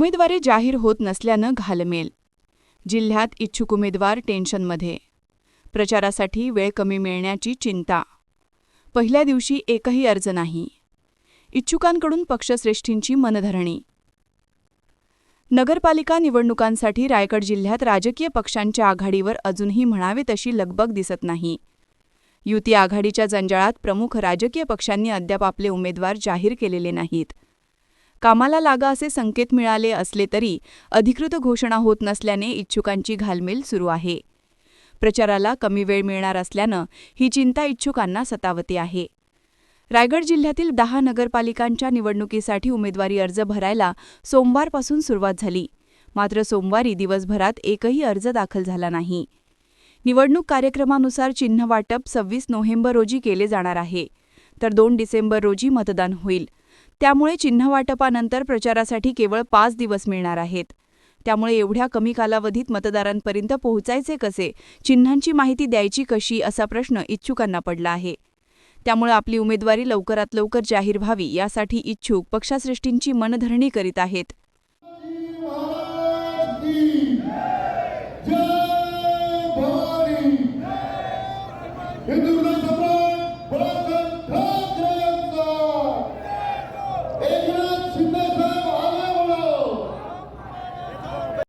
उमेदवारी जाहीर होत नसल्यानं घालमेल. जिल्ह्यात इच्छुक उमेदवार टेन्शनमध्ये. प्रचारासाठी वेळ कमी मिळण्याची चिंता. पहिल्या दिवशी एकही अर्ज नाही. इच्छुकांकडून पक्षश्रेष्ठींची मनधरणी. नगरपालिका निवडणुकांसाठी रायगड जिल्ह्यात राजकीय पक्षांच्या आघाडीवर अजूनही म्हणावे तशी लगबग दिसत नाही. युती आघाडीच्या जंजाळात प्रमुख राजकीय पक्षांनी अद्याप आपले उमेदवार जाहीर केलेले नाहीत. कामाला लागा असे संकेत मिळाले असले तरी अधिकृत घोषणा होत नसल्याने इच्छुकांची घालमेल सुरू आहे. प्रचाराला कमी वेळ मिळणार असल्यानं ही चिंता इच्छुकांना सतावते आहे. रायगड जिल्ह्यातील दहा नगरपालिकांच्या निवडणुकीसाठी उमेदवारी अर्ज भरायला सोमवारपासून सुरुवात झाली. मात्र सोमवारी दिवसभरात एकही अर्ज दाखल झाला नाही. निवडणूक कार्यक्रमानुसार चिन्ह वाटप सव्वीस नोव्हेंबर रोजी केले जाणार आहे. तर दोन डिसेंबर रोजी मतदान होईल. त्यामुळे चिन्हवाटपानंतर प्रचारासाठी केवळ पाच दिवस मिळणार आहेत. त्यामुळे एवढ्या कमी कालावधीत मतदारांपर्यंत पोहोचायचे कसे? चिन्हांची माहिती द्यायची कशी? असा प्रश्न इच्छुकांना पडला आहे. त्यामुळे आपली उमेदवारी लवकरात लवकर जाहीर व्हावी यासाठी इच्छुक पक्षश्रेष्ठींची मनधरणी करीत आहेत.